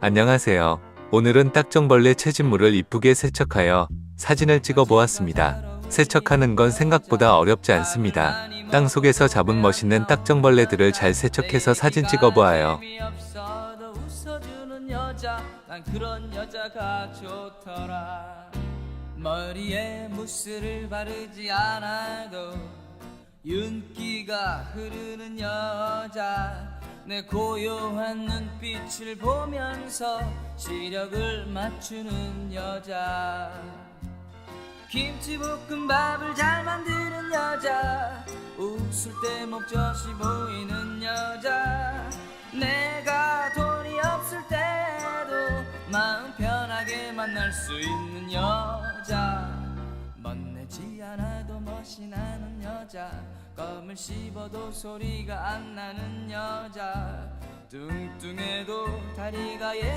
안녕하세요. 오늘은 딱정벌레 채집물을 이쁘게 세척하여 사진을 찍어 보았습니다. 세척하는 건 생각보다 어렵지 않습니다. 땅 속에서 잡은 멋있는 딱정벌레들을 잘 세척해서 사진 찍어 보아요. 머리에 무스를 바르지 않아도 윤기가 흐르는 여자 내 고요한 눈빛을 보면서 시력을 맞추는 여자. 김치볶음밥을 잘 만드는 여자. 웃을 때 목젖이 보이는 여자. 내가 돈이 없을 때도 마음 편하게 만날 수 있는 여자 멋내지 않아도 멋이 나는 여자. 껌을 씹어도 소리가 안 나는 여자. 뚱뚱해도 다리가 예